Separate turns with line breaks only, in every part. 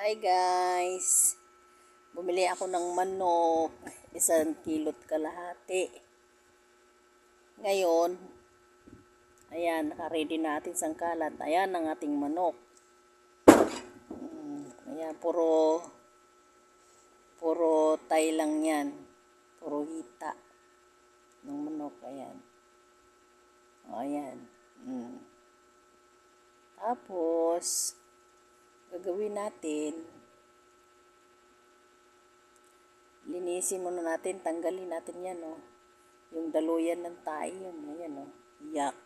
Hi guys! Bumili ako ng manok, isang kilot kalahati. Ngayon, ayan, naka-ready na ating sangkalat. Ayan ang ating manok. Mm, ayan, puro, puro tay lang yan. Puro hita ng manok. Ayan. O, ayan. Mm. Tapos, gagawin natin, linisin muna natin, tanggalin natin yan, oh. Yung daluyan ng tayo, yun, ayan, oh. Yak.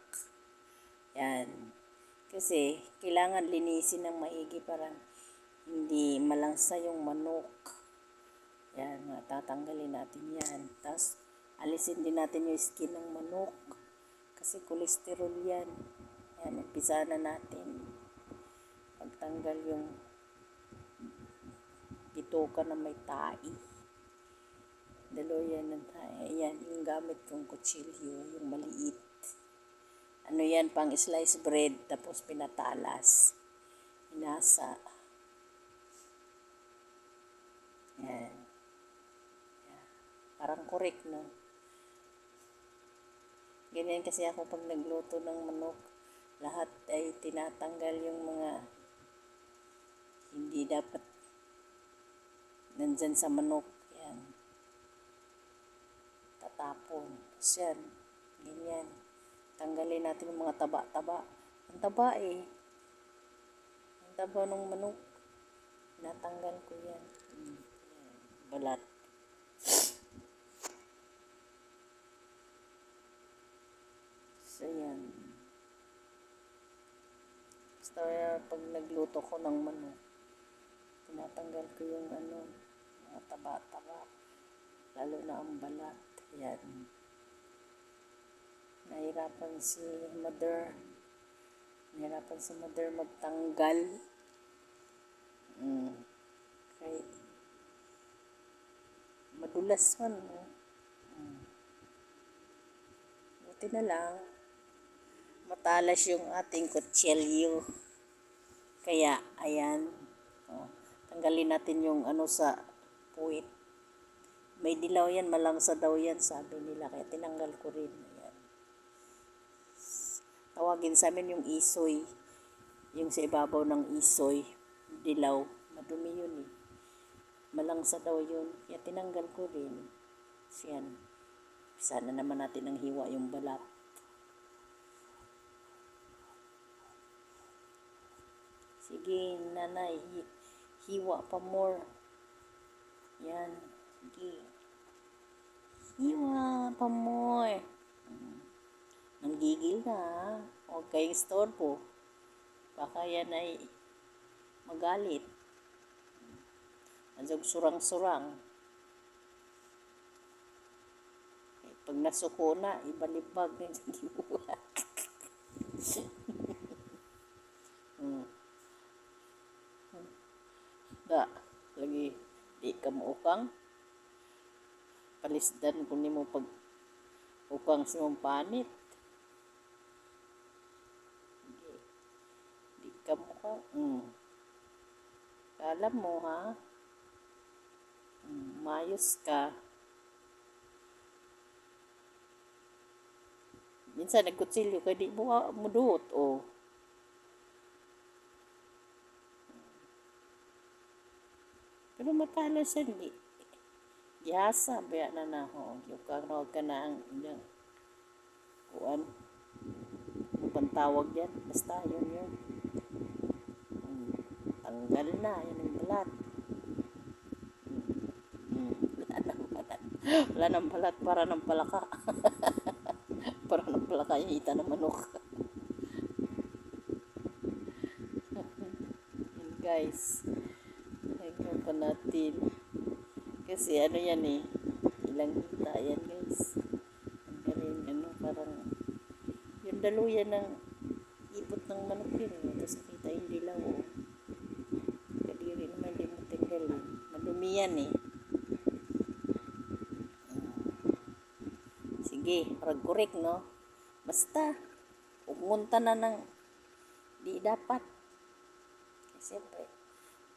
Yan. Kasi, kailangan linisin ng maigi para hindi malangsa yung manok. Yan, tatanggalin natin yan. Tapos, alisin din natin yung skin ng manok. Kasi kolesterol yan. Yan, umpisa na natin pagtanggal yung bituka na may tai. Dalawa ng tai. Ayan, yung gamit kong kutsilyo, yung maliit. Ano yan, pang slice bread, tapos pinatalas. Inasa. Yan. Yan. Parang korek, no? Ganyan kasi ako pag nagluto ng manok. Lahat ay tinatanggal yung mga hindi dapat nandyan sa manok. Yan. Tatapon. Tapos yan. Ganyan. Tanggalin natin yung mga taba-taba. Ang taba eh. Ang taba ng manok. Natanggal ko yan. Mm. Yan. Balat. So yan. Basta pag nagluto ko ng manok, tinatanggal ko yung ano, mga taba-taba. Lalo na ang balat. Yan. Nahirapan si mother. Nahirapan si mother magtanggal. Mm. Kay madulas man. No? Mm. Buti na lang, matalas yung ating kutsilyo. Kaya, ayan. Oh, tanggalin natin yung ano sa puwit. May dilaw yan, malangsa daw yan, sabi nila. Kaya tinanggal ko rin. Ayan. Tawagin sa amin yung isoy. Yung sa ibabaw ng isoy. Dilaw. Madumi yun eh. Malangsa daw yun. Kaya tinanggal ko rin. So yan. Sana naman natin ang hiwa yung balat. Sige, nanay. Hi- Hiwa pa more. Yan. Sige. Hiwa pa more. Nanggigil na. Huwag kayong storbo. Baka yan ay magalit. Andiyan surang-surang. Eh, Pag nasuko na, ibalibag na yung gibuhat. hmm. Da, lagi di ka mo ukang. Palisdan kung ni mo pag ukang sa mong panit. Di, di ka mo ka. Hmm. Kala mo ha? Hmm, mayos ka. Minsan nagkutsilyo ka di mo ka muduot o. Pero matalas yan di. Yasa, baya na na ho. Ka na ka na ang yung kuan. Yung pantawag yan. Basta yun yun. Hmm, Tanggal na. Yan ang balat. Hmm, Wala nang balat. Nang para ng palaka. para ng palaka yung hita ng manok. Guys. Natin. Kasi ano yan eh. Ilang hita yan guys. Ang galing ano parang yung daluyan ng ipot ng manok yun. eh. Tapos nakita yung dilaw oh. Kadiri naman hindi mo tinggalin. Madumi yan eh. Sige, correct, no? Basta, pumunta na ng di dapat.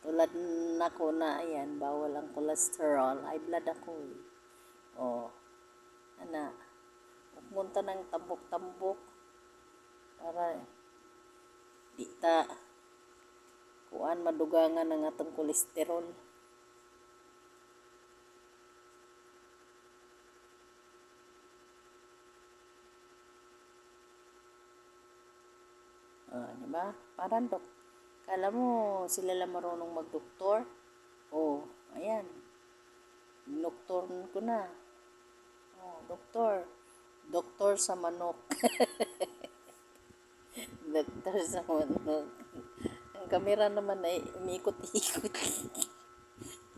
Tulad nako na, ayan, bawal ang cholesterol. High blood ako eh. Oh, ana, pumunta ng tambok-tambok para di ta kuan madugangan ang atong kolesterol. Ah, di ba? Parang dok. Kala mo sila lang marunong magdoktor? Oh, ayan. Doktor ko na. Oh, doktor. Doktor sa manok. doktor sa manok. Ang kamera naman ay umiikot-ikot.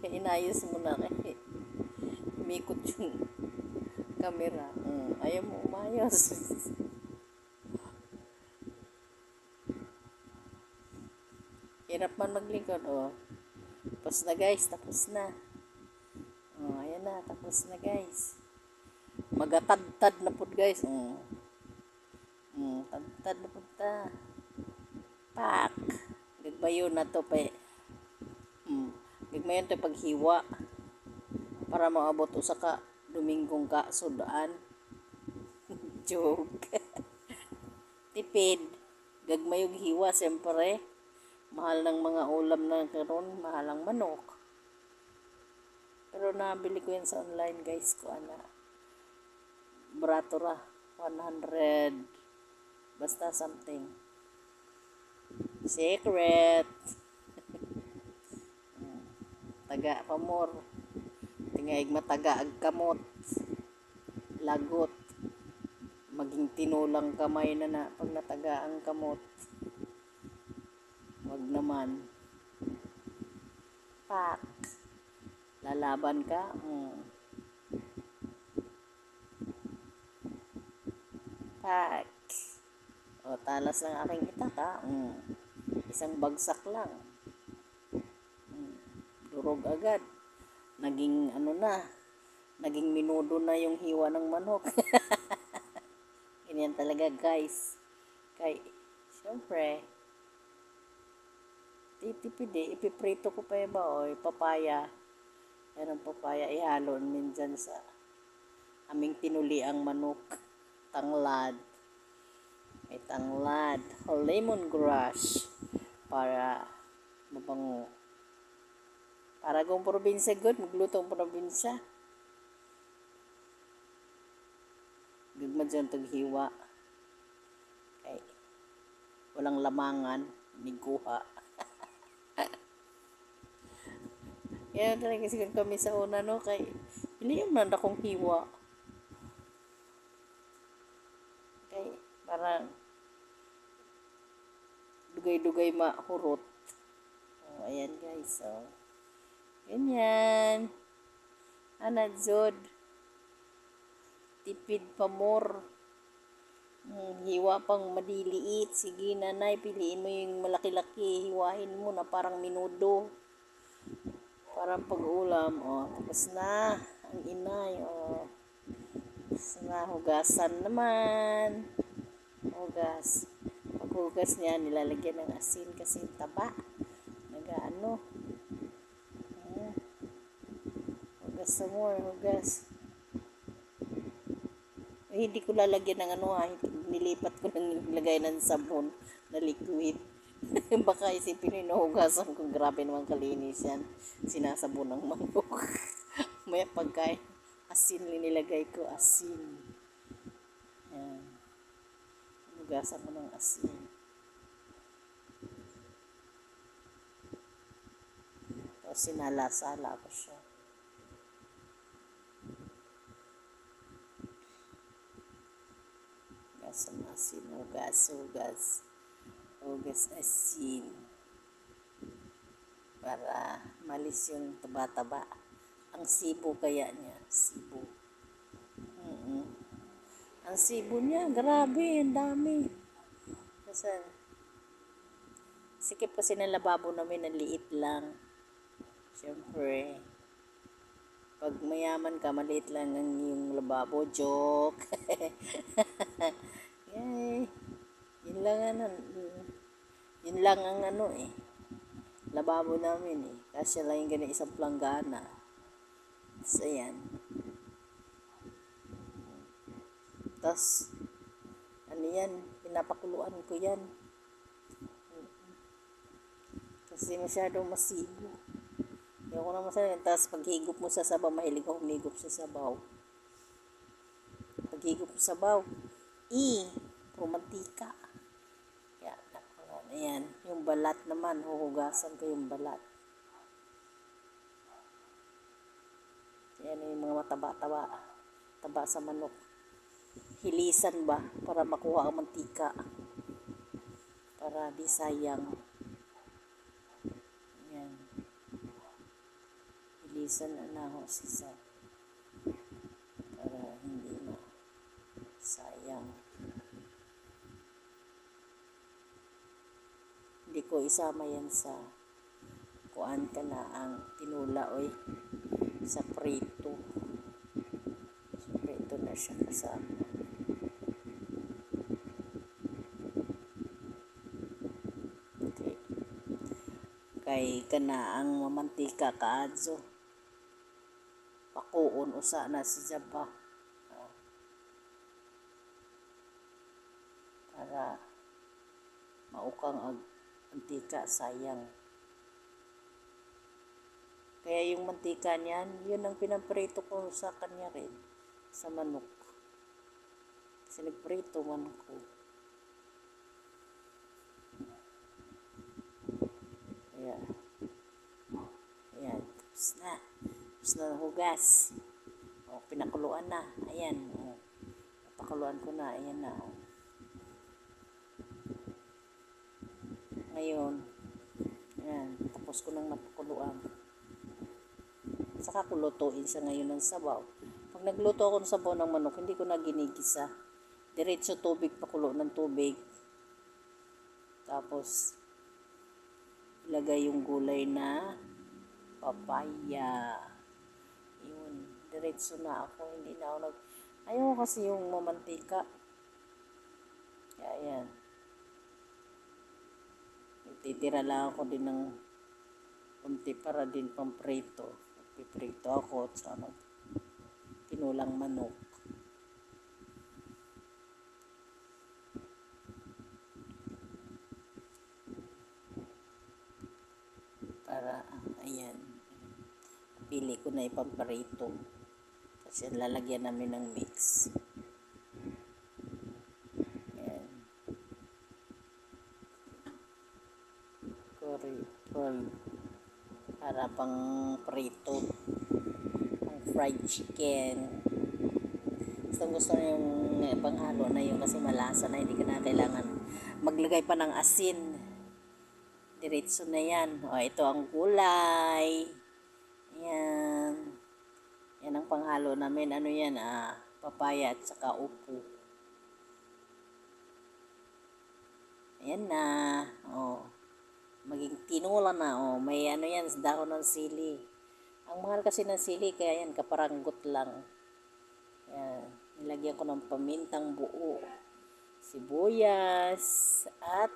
Kaya inayos mo na kay umikot yung kamera. Mm, ayaw mo umayos. Hirap man maglingkod, oh. Tapos na guys, tapos na. Oh, ayan na, tapos na guys. Magatadtad na po guys. Mm. Mm, tadtad na po ta. Pak. Gagbayo na to pa. Mm. Gagmayon to paghiwa. Para maabot usa ka Domingong ka sudaan. Joke. Tipid. Gagmayog hiwa, siyempre. Mahal ng mga ulam na karon, mahal ang manok. Pero nabili ko yan sa online guys ko ana. Barato ra 100 basta something. Secret. Mm. Taga pamor. Tingaig mataga ag kamot. Lagot. Maging tinulang kamay na na pag nataga ang kamot. Wag naman. Pak. Lalaban ka? Mm. Pak. O, talas ng aking itak ha. Mm. Isang bagsak lang. Mm. Durog agad. Naging ano na. Naging minudo na yung hiwa ng manok. Ganyan talaga guys. Kay, syempre, titipid eh. Ipiprito ko pa iba o papaya. Meron papaya ihalo minsan sa aming tinuli ang manok. Tanglad. May tanglad. Lemongrass. Para mabango. Para kung probinsya good, magluto ang probinsya. Gagma dyan taghiwa. Kay, walang lamangan, niguha. Kaya talaga siguro kami sa una, no? Kay, hindi yung nanda kong hiwa. Kay, parang, dugay-dugay mahurot. Oh, ayan guys, oh. Ganyan. Anad Zod. Tipid pa more. Hmm, hiwa pang madiliit. Sige nanay, piliin mo yung malaki-laki. Hiwain mo na parang minudo. Parang pag-ulam. O, tapos na. Ang inay. O. Tapos na. Hugasan naman. Hugas. Paghugas niya, nilalagyan ng asin kasi taba. Nagaano. Hmm. Hugas sa more. Hugas. Eh, hindi ko lalagyan ng ano ha, nilipat ko ng lagay ng sabon na liquid. Baka isipin nyo, nahugasan ko, grabe naman kalinis yan. Sinasabon ng manok. May pagkain, asin nilagay ko, asin. Yan. Hugasan ko ng asin. Tapos sinala-sala ko siya. Hugas ang asin. Hugas, hugas. Hugas asin. Para malis yung taba-taba. Ang sibo kaya niya. Sibo. mm Ang sibo niya, grabe, ang dami. Kasi, sikip kasi ng lababo namin, ang liit lang. Siyempre, pag mayaman ka, maliit lang ang yung lababo. Joke. Yay. Yun lang ano. Yun lang ang ano eh. lababo namin eh. Kasi lang yung ganun isang planggana. So, ayan. Tapos, ano yan, pinapakuluan ko yan. Kasi masyadong masibo. Ayoko na masaya. Tapos paghigop mo sa sabaw, mahilig ako humigop sa sabaw. Paghigop sa sabaw, i, romantika. Yan, ayan. Yung balat naman, huhugasan ko yung balat. Yan yung mga mataba-taba. Taba sa manok. Hilisan ba para makuha ang mantika. Para di sayang. Yan. Hilisan na na sa para hindi na sayang. Hindi ko isama yan sa kuan ka na ang tinula oy sa prito. Sa prito na siya kasama. Okay. Kay kana ang mamantika kaadso. Pakuon usa na si Jabba. Ah. Para maukang ag mantika sayang. Kaya yung mantika niyan, yun ang pinaprito ko sa kanya rin. Sa manok. Kasi nagprito man ko. Kaya, ayan, tapos na. Tapos na hugas. O, pinakuluan na. Ayan, o. Napakuluan ko na. Ayan na, o. Ngayon, ayan, tapos ko nang napakuluan. Saka ko lutuin siya ngayon ng sabaw. Pag nagluto ako ng sabaw ng manok, hindi ko na ginigisa. Diretso tubig, pakulo ng tubig. Tapos, ilagay yung gulay na papaya. Yun, diretso na ako. Hindi na ako nag... Ayaw kasi yung mamantika. Kaya yan. Titira lang ako din ng kunti para din pamprito. Piprito ako at ano, tinulang manok. Para, ayan, pili ko na ipamprito. Kasi lalagyan namin ng mix. Ayan. Curry, curry para pang prito. Pang fried chicken. Gusto gusto na yung panghalo na yun kasi malasa na hindi ka na kailangan maglagay pa ng asin. Diretso na yan. O ito ang gulay. Yan yan ang panghalo namin. Ano yan? Ah papaya at saka upo. Ayan na. Oh maging tinula na oh may ano yan dahon ng sili. Ang mahal kasi ng sili kaya yan kaparanggot lang. Yan nilagyan ko ng pamintang buo sibuyas at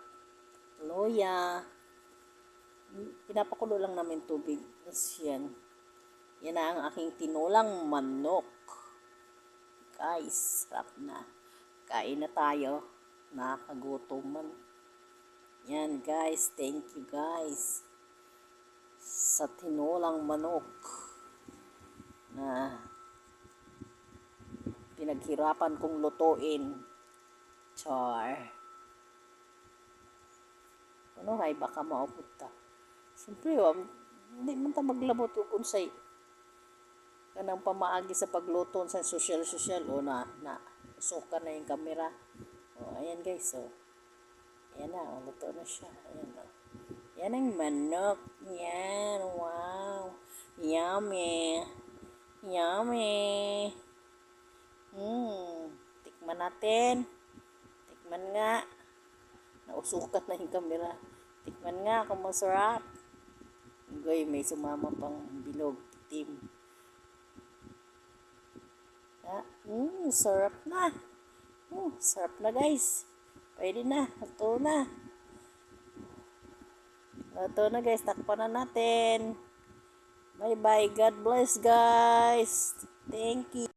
loya. Pinapakulo lang namin tubig. Tapos yan. Yan na ang aking tinulang manok. Guys sarap na. Kain na tayo. Nakakagutom man yan guys, thank you guys sa tinulang manok na pinaghirapan kong lutuin. Char. Ano hay baka maupunta. Siyempre, um, hindi man ta maglabot kung say kanang pamaagi sa pagluto sa social-social o na, na suka na yung camera. O, ayan guys, so. Ayan na, oh, luto na siya. Ayan na. Yan ang manok. Yan, wow. Yummy. Yummy. Hmm. Tikman natin. Tikman nga. Nausukat na yung camera. Tikman nga kung masarap. Goy, may sumama pang bilog. Team. Ah, mm, sarap na. Mm, sarap na guys. Pwede na. Ito na. Luto na guys, takpan na natin. Bye bye. God bless guys. Thank you.